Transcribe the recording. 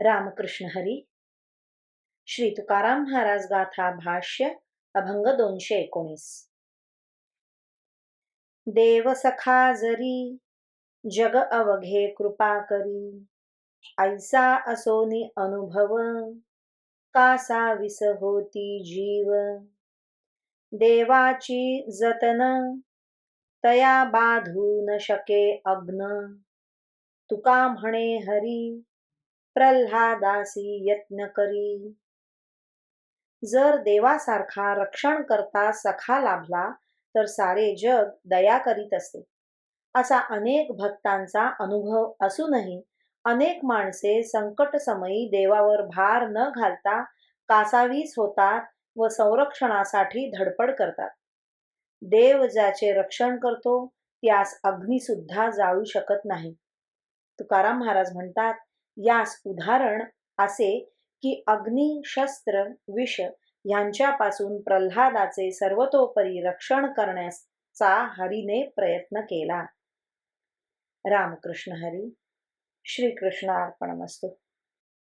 रामकृष्ण हरी. श्री तुकाराम महाराज गाथा भाष्य अभंग दोनशे एकोणीस. देव सखा जरी जग अवघे कृपा करी. ऐसा असोनी अनुभव कासा विस होती जीव. देवाची जतन तया बाधू न शके अग्न. तुका म्हणे हरी प्रल्हादासी यत्न करी. जर देवासारखा रक्षण करता सखा लाभला तर सारे जग दया करीत असते. असा अनेक भक्तांचा अनुभव असूनही अनेक माणसे संकट समयी देवावर भार न घालता कासावीस होतात व संरक्षणासाठी धडपड करतात. देव ज्याचे रक्षण करतो त्यास अग्नी सुद्धा जाळू शकत नाही. तुकाराम महाराज म्हणतात यास उदाहरण असे की अग्नी शस्त्र विष यांच्यापासून प्रल्हादाचे सर्वतोपरी रक्षण करण्याचा हरीने प्रयत्न केला. रामकृष्ण हरी श्रीकृष्ण अर्पणमस्तू.